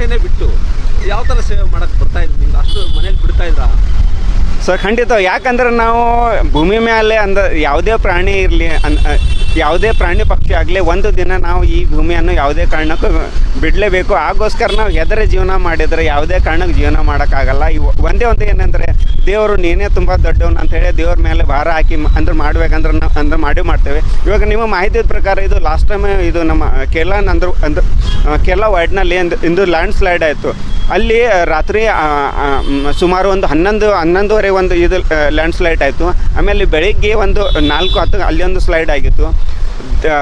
ಆಸೆನೇ ಬಿಟ್ಟು ಯಾವ ಥರ ಸೇವೆ ಮಾಡಕ್ಕೆ ಬರ್ತಾ ಇದ್ರು? ನಿಮ್ಗೆ ಅಷ್ಟು ಮನೇಲಿ ಬಿಡ್ತಾ ಇದ್ರಾ? ಸೊ ಖಂಡಿತ. ಯಾಕಂದ್ರೆ ನಾವು ಭೂಮಿ ಮೇಲೆ ಅಂದ ಯಾವುದೇ ಪ್ರಾಣಿ ಇರಲಿ, ಅನ್ ಯಾವುದೇ ಪ್ರಾಣಿ ಪಕ್ಷಿ ಆಗಲಿ, ಒಂದು ದಿನ ನಾವು ಈ ಭೂಮಿಯನ್ನು ಯಾವುದೇ ಕಾರಣಕ್ಕೂ ಬಿಡಲೇಬೇಕು. ಆಗೋಸ್ಕರ ನಾವು ಹೆದರಿ ಜೀವನ ಮಾಡಿದರೆ ಯಾವುದೇ ಕಾರಣಕ್ಕೆ ಜೀವನ ಮಾಡೋಕ್ಕಾಗಲ್ಲ. ಇವು, ಒಂದೇ ಒಂದು ಏನಂದರೆ ದೇವರು ನೀನೇ ತುಂಬ ದೊಡ್ಡವನು ಅಂತ ಹೇಳಿ ದೇವ್ರ ಮೇಲೆ ಭಾರ ಹಾಕಿ ಅಂದ್ರೆ ಮಾಡ್ಬೇಕಂದ್ರೆ ನಾವು ಅಂದ್ರೆ ಮಾಡಿ ಮಾಡ್ತೇವೆ. ಇವಾಗ ನಿಮ್ಮ ಮಾಹಿತಿ ಪ್ರಕಾರ ಇದು ಲಾಸ್ಟ್ ಟೈಮ್ ಇದು ನಮ್ಮ ಕೇರಳ ಅಂದ್ರೆ ಅಂದ್ರೆ ಕೇರಳ ವಾರ್ಡ್ನಲ್ಲಿ ಇಂದು ಲ್ಯಾಂಡ್ ಸ್ಲೈಡ್ ಆಯಿತು. ಅಲ್ಲಿ ರಾತ್ರಿ ಸುಮಾರು ಒಂದು ಹನ್ನೊಂದು ಹನ್ನೊಂದುವರೆ ಒಂದು ಇದು ಲ್ಯಾಂಡ್ ಸ್ಲೈಡ್ ಆಯಿತು. ಆಮೇಲೆ ಬೆಳಿಗ್ಗೆ ಒಂದು ನಾಲ್ಕು ಹತ್ತು ಅಲ್ಲಿ ಒಂದು ಸ್ಲೈಡ್ ಆಗಿತ್ತು.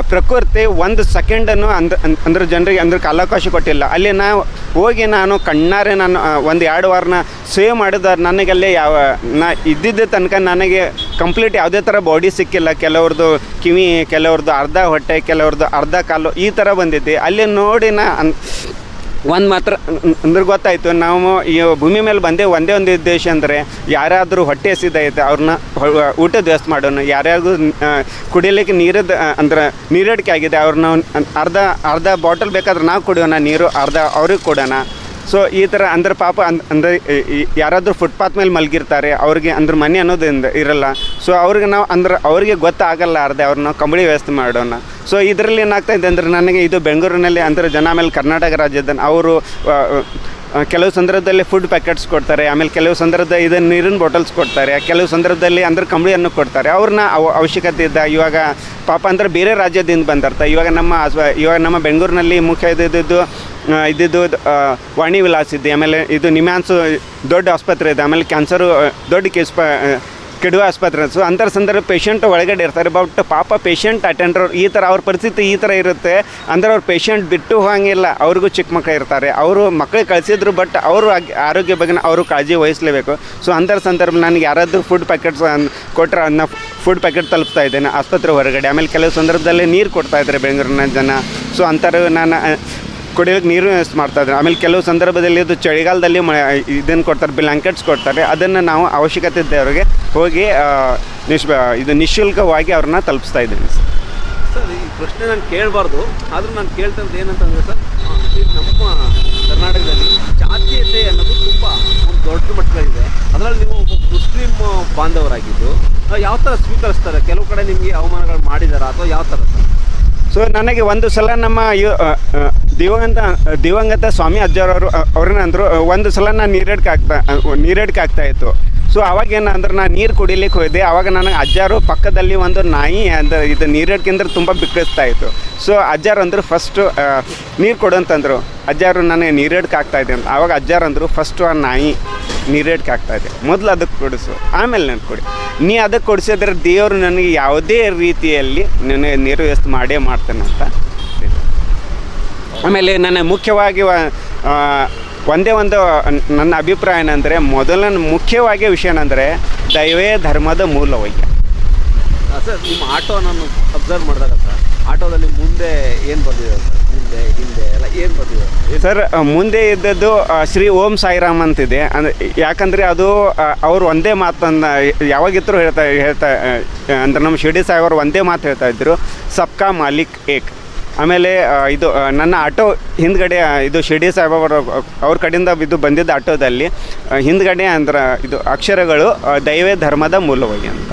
ಪ್ರಕೃತಿ ಒಂದು ಸೆಕೆಂಡನ್ನು ಅಂದ್ ಅಂದ್- ಅಂದ್ರೆ ಜನರಿಗೆ ಅಂದ್ರೆ ಕಾಲಾವಕಾಶ ಕೊಟ್ಟಿಲ್ಲ. ಅಲ್ಲಿ ನಾವು ಹೋಗಿ ನಾನು ಕಣ್ಣಾರೆ ನಾನು ಒಂದು ಎರಡು ವಾರನ ಸೇವ್ ಮಾಡಿದ ನನಗಲ್ಲೇ ಯಾವ, ನಾ ಇದ್ದಿದ್ದ ತನಕ ನನಗೆ ಕಂಪ್ಲೀಟ್ ಯಾವುದೇ ಥರ ಬಾಡಿ ಸಿಕ್ಕಿಲ್ಲ. ಕೆಲವ್ರದ್ದು ಕಿವಿ ಕೆಲವ್ರದ್ದು ಅರ್ಧ ಹೊಟ್ಟೆ ಕೆಲವ್ರದ್ದು ಅರ್ಧ ಕಾಲು ಈ ಥರ ಬಂದಿದ್ದೆ. ಅಲ್ಲಿ ನೋಡಿ ನಾ ಅನ್ ಒಂದು ಮಾತ್ರ ಅಂದ್ರೆ ಗೊತ್ತಾಯಿತು, ನಾವು ಈ ಭೂಮಿ ಮೇಲೆ ಬಂದೇ ಒಂದೇ ಒಂದು ಉದ್ದೇಶ ಅಂದರೆ ಯಾರಾದರೂ ಹೊಟ್ಟೆ ಹಸಿದೈತೆ ಅವ್ರನ್ನ ಊಟದ ವ್ಯವಸ್ಥೆ ಮಾಡೋಣ. ಯಾರ್ಯಾರಿಗೂ ಕುಡಿಯಲಿಕ್ಕೆ ನೀರದ ಅಂದ್ರೆ ನೀರಡಿಕೆ ಆಗಿದೆ ಅವ್ರನ್ನ ಅರ್ಧ ಅರ್ಧ ಬಾಟಲ್ ಬೇಕಾದ್ರೆ ನಾವು ಕುಡಿಯೋಣ, ನೀರು ಅರ್ಧ ಅವ್ರಿಗೆ ಕೊಡೋಣ. ಸೊ, ಈ ಥರ ಅಂದ್ರೆ ಪಾಪ ಅಂದ್, ಅಂದರೆ ಯಾರಾದರೂ ಫುಟ್ಪಾತ್ ಮೇಲೆ ಮಲಗಿರ್ತಾರೆ, ಅವ್ರಿಗೆ ಅಂದ್ರೆ ಮನೆ ಅನ್ನೋದಿಂದ ಇರಲ್ಲ. ಸೊ, ಅವ್ರಿಗೆ ನಾವು ಅಂದ್ರೆ ಅವ್ರಿಗೆ ಗೊತ್ತಾಗಲ್ಲ ಅರ್ಧ ಅವ್ರನ್ನ ಕಂಬಳಿ ವ್ಯವಸ್ಥೆ ಮಾಡೋಣ. ಸೊ ಇದರಲ್ಲಿ ಏನಾಗ್ತಾ ಇದೆ ಅಂದರೆ ನನಗೆ ಇದು ಬೆಂಗಳೂರಿನಲ್ಲಿ ಅಂದರೆ ಜನ ಆಮೇಲೆ ಕರ್ನಾಟಕ ರಾಜ್ಯದ ಅವರು ಕೆಲವು ಸಂದರ್ಭದಲ್ಲಿ ಫುಡ್ ಪ್ಯಾಕೆಟ್ಸ್ ಕೊಡ್ತಾರೆ, ಆಮೇಲೆ ಕೆಲವು ಸಂದರ್ಭದಲ್ಲಿ ಇದು ನೀರಿನ ಬಾಟಲ್ಸ್ ಕೊಡ್ತಾರೆ, ಕೆಲವು ಸಂದರ್ಭದಲ್ಲಿ ಅಂದ್ರೆ ಕಂಬಳಿಯನ್ನು ಕೊಡ್ತಾರೆ. ಅವ್ರನ್ನ ಅವ, ಅವಶ್ಯಕತೆ ಇದ್ದ ಇವಾಗ ಪಾಪ ಅಂದ್ರೆ ಬೇರೆ ರಾಜ್ಯದಿಂದ ಬಂದಿರ್ತಾರೆ ಇವಾಗ ನಮ್ಮ ಇವಾಗ ನಮ್ಮ ಬೆಂಗಳೂರಿನಲ್ಲಿ ಮುಖ್ಯ ಇದ್ದಿದ್ದು ಇದ್ದಿದ್ದು ವಾಣಿ ವಿಲಾಸ್ ಇದೆ, ಆಮೇಲೆ ಇದು ನಿಮ್ಯಾನ್ಸು ದೊಡ್ಡ ಆಸ್ಪತ್ರೆ ಇದೆ, ಆಮೇಲೆ ಕ್ಯಾನ್ಸರು ದೊಡ್ಡ ಕೇಸ್ ಪ ಕೆಡುವ ಆಸ್ಪತ್ರೆ. ಸೊ ಅಂಥ ಸಂದರ್ಭ ಪೇಷಂಟ್ ಒಳಗಡೆ ಇರ್ತಾರೆ. ಬಟ್ ಪಾಪ ಪೇಷಂಟ್ ಅಟೆಂಡರ್ ಈ ಥರ, ಅವ್ರ ಪರಿಸ್ಥಿತಿ ಈ ಥರ ಇರುತ್ತೆ. ಅಂದರೆ ಅವ್ರ ಪೇಷಂಟ್ ಬಿಟ್ಟು ಹೋಗಂಗಿಲ್ಲ. ಅವ್ರಿಗೂ ಚಿಕ್ಕ ಮಕ್ಕಳು ಇರ್ತಾರೆ. ಅವರು ಮಕ್ಕಳು ಕಳಿಸಿದ್ರು ಬಟ್ ಅವರು ಆರೋಗ್ಯ ಬಗ್ಗೆ ಅವರು ಕಾಳಜಿ ವಹಿಸಲೇಬೇಕು. ಸೊ ಅಂಥ ಸಂದರ್ಭ ನನಗೆ ಯಾರಾದರೂ ಫುಡ್ ಪ್ಯಾಕೆಟ್ಸ್ ಕೊಟ್ಟರೆ ಅದನ್ನ ಫುಡ್ ಪ್ಯಾಕೆಟ್ ತಲುಪ್ತಾ ಇದ್ದೇನೆ ಆಸ್ಪತ್ರೆ ಹೊರಗಡೆ. ಆಮೇಲೆ ಕೆಲವು ಸಂದರ್ಭದಲ್ಲಿ ನೀರು ಕೊಡ್ತಾ ಇದ್ದಾರೆ ಬೆಂಗಳೂರಿನ ಜನ. ಸೊ ಅಂಥವ್ರು ನಾನು ಕುಡಿಯೋಕ್ಕೆ ನೀರು ವ್ಯವಸ್ಥೆ ಮಾಡ್ತಾ ಇದ್ದಾರೆ. ಆಮೇಲೆ ಕೆಲವು ಸಂದರ್ಭದಲ್ಲಿ ಅದು ಚಳಿಗಾಲದಲ್ಲಿ ಮ ಇದನ್ನು ಕೊಡ್ತಾರೆ ಬ್ಲ್ಯಾಂಕೆಟ್ಸ್ ಕೊಡ್ತಾರೆ. ಅದನ್ನು ನಾವು ಅವಶ್ಯಕತೆ ಇದ್ದವರಿಗೆ ಹೋಗಿ ನಿಶ್, ಇದು ನಿಶುಲ್ಕವಾಗಿ ಅವ್ರನ್ನ ತಲುಪಿಸ್ತಾ ಇದ್ದೀನಿ ಸರ್ ಸರ್ ಈ ಪ್ರಶ್ನೆ ನಾನು ಕೇಳಬಾರ್ದು. ಆದರೂ ನಾನು ಕೇಳ್ತಾ ಇರೋದು ಏನಂತಂದರೆ ಸರ್ ನಮ್ಮ ಕರ್ನಾಟಕದಲ್ಲಿ ಜಾತೀಯತೆ ಅನ್ನೋದು ತುಂಬ ಒಂದು ದೊಡ್ಡ ಮಟ್ಟದಲ್ಲಿದೆ. ಅದರಲ್ಲಿ ನೀವು ಒಬ್ಬ ಮುಸ್ಲಿಮ್ ಬಾಂಧವರಾಗಿದ್ದು ಯಾವ ಥರ ಸ್ವೀಕರಿಸ್ತಾರೆ? ಕೆಲವು ಕಡೆ ನಿಮಗೆ ಅವಮಾನಗಳು ಮಾಡಿದ್ದಾರೆ ಅಥವಾ ಯಾವ ಥರ ಸರ್? ಸೊ ನನಗೆ ಒಂದು ಸಲ ನಮ್ಮ ದಿವಂಗತ ದಿವಂಗತ ಸ್ವಾಮಿ ಅಜ್ಜರವರು ಅವ್ರನ್ನ ಅಂದರು ಒಂದು ಸಲ ನಾನು ನೀರಡ್ಕೆ ಆಗ್ತಾ ನೀರಡ್ಕೆ ಆಗ್ತಾ ಇತ್ತು. ಸೊ ಅವಾಗ ಏನಂದ್ರೆ ನಾನು ನೀರು ಕುಡಿಲಿಕ್ಕೆ ಹೋಯ್ದೆ ಅವಾಗ ನನಗೆ ಅಜ್ಜಾರು ಪಕ್ಕದಲ್ಲಿ ಒಂದು ನಾಯಿ ಅಂದ್ರೆ ಇದು ನೀರಡ್ಕೆಂದ್ರೆ ತುಂಬ ಬಿಕ್ಕಿಸ್ತಾ ಇತ್ತು. ಸೊ ಅಜ್ಜಾರು ಅಂದರು ಫಸ್ಟು ನೀರು ಕೊಡು ಅಂತಂದರು. ಅಜ್ಜಾರು ನನಗೆ ನೀರಡ್ಕೆ ಆಗ್ತಾ ಇದೆ ಅಂತ ಅವಾಗ ಅಜ್ಜಾರು ಅಂದರು ಫಸ್ಟು ಆ ನಾಯಿ. ನೀರೇಟ್ಕೆ ಆಗ್ತಾಯಿದೆ ಮೊದಲು ಅದಕ್ಕೆ ಕೊಡಿಸು ಆಮೇಲೆ ನನಗೆ ಕೊಡಿ. ನೀ ಅದಕ್ಕೆ ಕೊಡಿಸಿದ್ರೆ ದೇವರು ನನಗೆ ಯಾವುದೇ ರೀತಿಯಲ್ಲಿ ನನಗೆ ನೀರು ವ್ಯವಸ್ಥೆ ಮಾಡೇ ಮಾಡ್ತಾನೆ ಅಂತ ಆಮೇಲೆ ನನ್ನ ಮುಖ್ಯವಾಗಿ ಒಂದೇ ಒಂದು ನನ್ನ ಅಭಿಪ್ರಾಯ ಏನಂದರೆ ಮೊದಲನೇ ಮುಖ್ಯವಾಗಿ ವಿಷಯ ಏನಂದರೆ ದೈವೇ ಧರ್ಮದ ಮೂಲವಯ್ಯ. ಆ, ಸರ್ ನಿಮ್ಮ ಆಟೋ ನಾನು ಅಬ್ಸರ್ವ್ ಮಾಡಿದಾಗ ಸರ್ ಆಟೋದಲ್ಲಿ ಮುಂದೆ ಏನು ಬರ್ದಿದೆ ಸರ್? ಮುಂದೆ ಹಿಂದೆ ಎಲ್ಲ ಏನು ಬರ್ದಿದೆ? ಸರ್ ಮುಂದೆ ಇದ್ದದ್ದು ಶ್ರೀ ಓಂ ಸಾಯಿರಾಮ್ ಅಂತಿದೆ. ಅಂದ್ರೆ ಯಾಕಂದರೆ ಅದು ಅವರು ಒಂದೇ ಮಾತನ್ನು ಯಾವಾಗಿದ್ರು ಹೇಳ್ತಾ ಹೇಳ್ತಾ ಅಂದ್ರೆ ನಮ್ಮ ಶಿರ್ಡಿ ಸಾಹೇಬರು ಒಂದೇ ಮಾತು ಹೇಳ್ತಾ ಇದ್ರು ಸಬ್ಕಾ ಮಾಲಿಕ್ ಏಕ್. ಆಮೇಲೆ ಇದು ನನ್ನ ಆಟೋ ಹಿಂದ್ಗಡೆ ಇದು ಶಿರ್ಡಿ ಸಾಹೇಬರ ಅವ್ರ ಕಡೆಯಿಂದ ಇದು ಬಂದಿದ್ದ ಆಟೋದಲ್ಲಿ ಹಿಂದ್ಗಡೆ ಅಂದ್ರೆ ಇದು ಅಕ್ಷರಗಳು ದೈವೇ ಧರ್ಮದ ಮೂಲವಾಗಿ ಅಂತ.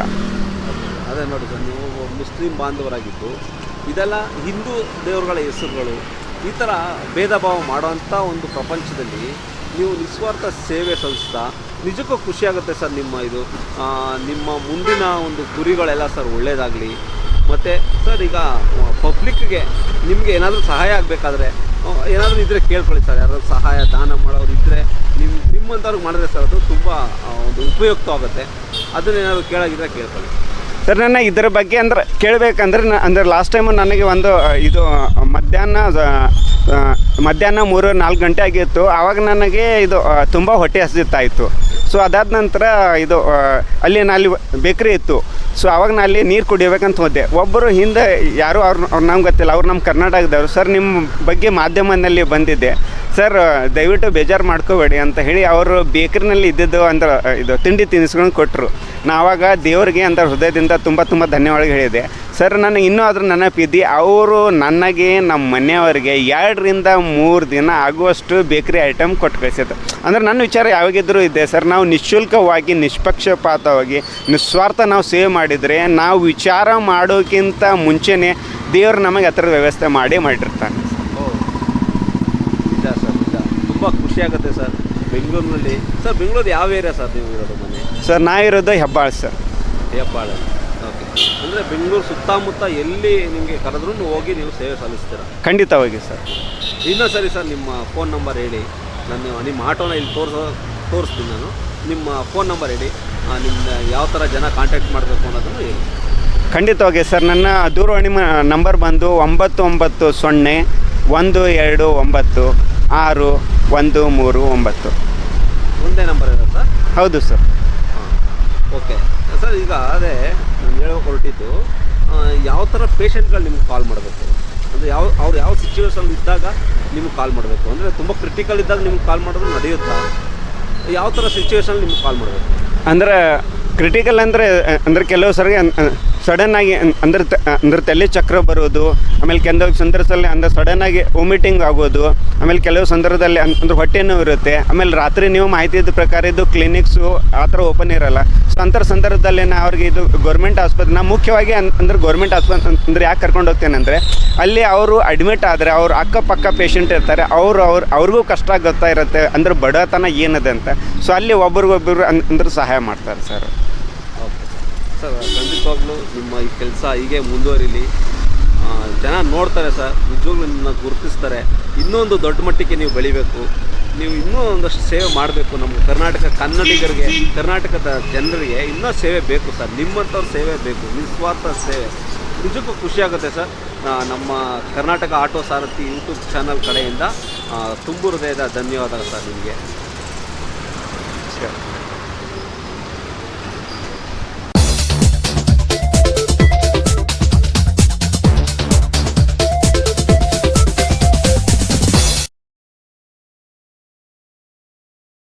ಅದೇ ನೋಡಿ ಸರ್ ನೀವು ಮುಸ್ಲಿಂ ಬಾಂಧವರಾಗಿದ್ದು ಇದೆಲ್ಲ ಹಿಂದೂ ದೇವರುಗಳ ಹೆಸರುಗಳು. ಈ ಥರ ಭೇದ ಭಾವ ಮಾಡೋವಂಥ ಒಂದು ಪ್ರಪಂಚದಲ್ಲಿ ನೀವು ನಿಸ್ವಾರ್ಥ ಸೇವೆ ಸಲ್ಲಿಸ್ತಾ ನಿಜಕ್ಕೂ ಖುಷಿಯಾಗುತ್ತೆ ಸರ್ ನಿಮ್ಮ ಇದು ನಿಮ್ಮ ಮುಂದಿನ ಒಂದು ಗುರಿಗಳೆಲ್ಲ ಸರ್ ಒಳ್ಳೆಯದಾಗಲಿ ಮತ್ತು ಸರ್ ಈಗ ಪಬ್ಲಿಕ್ಗೆ ನಿಮಗೆ ಏನಾದರೂ ಸಹಾಯ ಆಗಬೇಕಾದ್ರೆ ಏನಾದರೂ ಇದ್ದರೆ ಕೇಳ್ಕೊಳ್ಳಿ ಸರ್, ಯಾರಾದರೂ ಸಹಾಯ, ದಾನ ಮಾಡೋರು ಇದ್ದರೆ ನಿಮ್ಮ ನಿಮ್ಮಂಥವ್ರಿಗೆ ಮಾಡಿದ್ರೆ ಸರ್ ಅದು ತುಂಬ ಒಂದು ಉಪಯುಕ್ತವಾಗುತ್ತೆ ಅದನ್ನೇನಾದರೂ ಕೇಳಾಗಿದ್ದರೆ ಕೇಳ್ಕೊಳ್ಳಿ. ಸರ್ ನನ್ನ ಇದರ ಬಗ್ಗೆ ಅಂದ್ರೆ ಕೇಳಬೇಕಂದ್ರೆ ಅಂದ್ರೆ ಲಾಸ್ಟ್ ಟೈಮು ನನಗೆ ಒಂದು ಇದು ಮಧ್ಯಾಹ್ನ ಮಧ್ಯಾಹ್ನ ಮೂರು ನಾಲ್ಕು ಗಂಟೆ ಆಗಿತ್ತು. ಆವಾಗ ನನಗೆ ಇದು ತುಂಬ ಹೊಟ್ಟೆ ಹಸಿತಾಯಿತ್ತು ಸೊ ಅದಾದ ನಂತರ ಇದು ಅಲ್ಲಿ ನಲ್ಲಿ ಬೇಕ್ರಿ ಇತ್ತು. ಸೊ ಆವಾಗ ನಾನು ಅಲ್ಲಿ ನೀರು ಕುಡಿಬೇಕಂತ ಹೋದೆ. ಒಬ್ಬರು ಹಿಂದೆ ಯಾರು ಅವ್ರು ಅವ್ರು ನಮ್ಗೆ ಗೊತ್ತಿಲ್ಲ. ಅವ್ರು ನಮ್ಮ ಕರ್ನಾಟಕದವರು. ಸರ್ ನಿಮ್ಮ ಬಗ್ಗೆ ಮಾಧ್ಯಮದಲ್ಲಿ ಬಂದಿದ್ದೆ ಸರ್, ದಯವಿಟ್ಟು ಬೇಜಾರು ಮಾಡ್ಕೋಬೇಡಿ ಅಂತ ಹೇಳಿ ಅವರು ಬೇಕ್ರಿನಲ್ಲಿ ಇದ್ದಿದ್ದು ಅಂದ್ರೆ ಇದು ತಿಂಡಿ ತಿನಿಸುಗಳನ್ನು ಕೊಟ್ಟರು ನಾ ಆವಾಗ ದೇವರಿಗೆ ಅಂತ ಹೃದಯದಿಂದ ತುಂಬ ತುಂಬ ಧನ್ಯವಾದ ಹೇಳಿದೆ. ಸರ್ ನನಗೆ ಇನ್ನೂ ಅದ್ರ ನೆನಪಿದ್ದು ಅವರು ನನಗೆ ನಮ್ಮ ಮನೆಯವರಿಗೆ ಎರಡರಿಂದ ಮೂರು ದಿನ ಆಗುವಷ್ಟು ಬೇಕ್ರಿ ಐಟಮ್ ಕೊಟ್ಟು ಕಳಿಸಿದ್ರು. ಅಂದ್ರೆ ನನ್ನ ವಿಚಾರ ಯಾವಾಗಿದ್ದರೂ ಇದೆ ಸರ್ ನಾವು ನಿಶುಲ್ಕವಾಗಿ ನಿಷ್ಪಕ್ಷಪಾತವಾಗಿ ನಿಸ್ವಾರ್ಥ ನಾವು ಸೇವ್ ಮಾಡಿದರೆ ನಾವು ವಿಚಾರ ಮಾಡೋಕ್ಕಿಂತ ಮುಂಚೆನೇ ದೇವರು ನಮಗೆ ಹತ್ರ ವ್ಯವಸ್ಥೆ ಮಾಡಿ ಮಾಡಿರ್ತಾನೆ. ನಿಜ ಸರ್ ನಿಜ. ತುಂಬ ಖುಷಿಯಾಗುತ್ತೆ ಸರ್ ಬೆಂಗಳೂರಿನಲ್ಲಿ. ಸರ್ ಬೆಂಗಳೂರು ಯಾವ ಏರಿಯಾ ಸರ್ ನೀವು ಇರೋದು ಮನೆ? ಸರ್ ನಾ ಇರೋದು ಹೆಬ್ಬಾಳ್ ಸರ್. ಹೆಬ್ಬಾಳ್. ಅಂದರೆ ಬೆಂಗಳೂರು ಸುತ್ತಮುತ್ತ ಎಲ್ಲಿ ನಿಮಗೆ ಕರೆದ್ರೂ ಹೋಗಿ ನೀವು ಸೇವೆ ಸಲ್ಲಿಸ್ತೀರಾ? ಖಂಡಿತವಾಗಿ ಸರ್. ಇನ್ನೂ ಸರಿ ಸರ್ ನಿಮ್ಮ ಫೋನ್ ನಂಬರ್ ಹೇಳಿ. ನಾನು ನಿಮ್ಮ ಆಟೋನ ಇಲ್ಲಿ ತೋರಿಸೋ ತೋರಿಸ್ತೀನಿ ನಾನು. ನಿಮ್ಮ ಫೋನ್ ನಂಬರ್ ಹೇಳಿ. ನಿಮ್ಮ ಯಾವ ಥರ ಜನ ಕಾಂಟ್ಯಾಕ್ಟ್ ಮಾಡಬೇಕು ಅನ್ನೋದನ್ನು ಹೇಳಿ. ಖಂಡಿತವಾಗಿ ಸರ್ ನನ್ನ ದೂರವಾಣಿ ಮ- ನಂಬರ್ ಬಂದು ಒಂಬತ್ತು ಒಂಬತ್ತು ಸೊನ್ನೆ ಒಂದು ಎರಡು ಒಂಬತ್ತು ಆರು ಒಂದು ಮೂರು ಒಂಬತ್ತು. ಒಂದೇ ನಂಬರ್ ಇದೆ ಸರ್? ಹೌದು ಸರ್. ಹಾಂ. ಓಕೆ ಸರ್ ಈಗ ಅದೇ ನಾನು ಆ, ಯಾವ ಥರ ಪೇಷಂಟ್ಗಳು ನಿಮ್ಗೆ ಕಾಲ್ ಮಾಡಬೇಕು? ಅಂದರೆ ಯಾವ, ಅವ್ರು ಯಾವ ಸಿಚುವೇಶನ್ ಇದ್ದಾಗ ನಿಮ್ಗೆ ಕಾಲ್ ಮಾಡಬೇಕು? ಅಂದರೆ ತುಂಬ ಕ್ರಿಟಿಕಲ್ ಇದ್ದಾಗ ನಿಮ್ಗೆ ಕಾಲ್ ಮಾಡೋದು ನಡೆಯುತ್ತಾ? ಯಾವ ಥರ ಸಿಚುವೇಶನ್ ನಿಮ್ಗೆ ಕಾಲ್ ಮಾಡಬೇಕು? ಅಂದ್ರೆ ಕ್ರಿಟಿಕಲ್ ಅಂದರೆ, ಅಂದ್ರೆ ಕೆಲವು ಸರಿ ಸಡನ್ನಾಗಿ ಅಂದ್ರೆ ಅಂದ್ರೆ ತಲೆ ಚಕ್ರ ಬರೋದು, ಆಮೇಲೆ ಕೆಲವು ಸಂದರ್ಭದಲ್ಲಿ ಅಂದ್ರೆ ಸಡನ್ನಾಗಿ ವಾಮಿಟಿಂಗ್ ಆಗೋದು, ಆಮೇಲೆ ಕೆಲವು ಸಂದರ್ಭದಲ್ಲಿ ಅಂದ್ರೆ ಹೊಟ್ಟೆ ಇರುತ್ತೆ, ಆಮೇಲೆ ರಾತ್ರಿ ನೀವು ಮಾಹಿತಿ ಇದ್ದ ಪ್ರಕಾರ ಇದು ಕ್ಲಿನಿಕ್ಸು ಆ ಥರ ಓಪನ್ ಇರಲ್ಲ. ಸೊ ಅಂಥ ಸಂದರ್ಭದಲ್ಲಿ ನಾ ಅವ್ರಿಗೆ ಇದು ಗೌರ್ಮೆಂಟ್ ಆಸ್ಪತ್ರೆ, ನಾ ಮುಖ್ಯವಾಗಿ ಅಂದ್ರೆ ಗೌರ್ಮೆಂಟ್ ಆಸ್ಪತ್ರೆ ಅಂದ್ರೆ ಯಾಕೆ ಕರ್ಕೊಂಡು ಹೋಗ್ತೇನೆ ಅಂದರೆ, ಅಲ್ಲಿ ಅವರು ಅಡ್ಮಿಟ್ ಆದರೆ ಅವ್ರ ಅಕ್ಕಪಕ್ಕ ಪೇಷಂಟ್ ಇರ್ತಾರೆ, ಅವರು ಅವ್ರು, ಅವ್ರಿಗೂ ಕಷ್ಟ ಗೊತ್ತಾ ಇರುತ್ತೆ, ಅಂದ್ರೆ ಬಡತನ ಏನಿದೆ ಅಂತ. ಸೊ ಅಲ್ಲಿ ಒಬ್ರಿಗೊಬ್ಬರು ಅಂದ್ರೆ ಸಹಾಯ ಮಾಡ್ತಾರೆ ಸರ್. ಸರ್, ಖಂಡಿತವಾಗ್ಲೂ ನಿಮ್ಮ ಈ ಕೆಲಸ ಹೀಗೆ ಮುಂದುವರಿಲಿ. ಜನ ನೋಡ್ತಾರೆ ಸರ್ ನಿಜವಾಗ್ಲೂ ನಿಮ್ಮನ್ನ ಗುರುತಿಸ್ತಾರೆ. ಇನ್ನೊಂದು ದೊಡ್ಡ ಮಟ್ಟಿಗೆ ನೀವು ಬೆಳಿಬೇಕು. ನೀವು ಇನ್ನೂ ಒಂದಷ್ಟು ಸೇವೆ ಮಾಡಬೇಕು ನಮ್ಮ ಕರ್ನಾಟಕ ಕನ್ನಡಿಗರಿಗೆ, ಕರ್ನಾಟಕದ ಜನರಿಗೆ ಇನ್ನೂ ಸೇವೆ ಬೇಕು ಸರ್. ನಿಮ್ಮಂಥವ್ರ ಸೇವೆ ಬೇಕು, ನಿಸ್ವಾರ್ಥ ಸೇವೆ. ನಿಜಕ್ಕೂ ಖುಷಿಯಾಗುತ್ತೆ ಸರ್. ನಮ್ಮ Karnataka auto Sarathi YouTube channel ಕಡೆಯಿಂದ ತುಂಬು ಹೃದಯದ ಧನ್ಯವಾದಗಳು ಸರ್ ನಿಮಗೆ.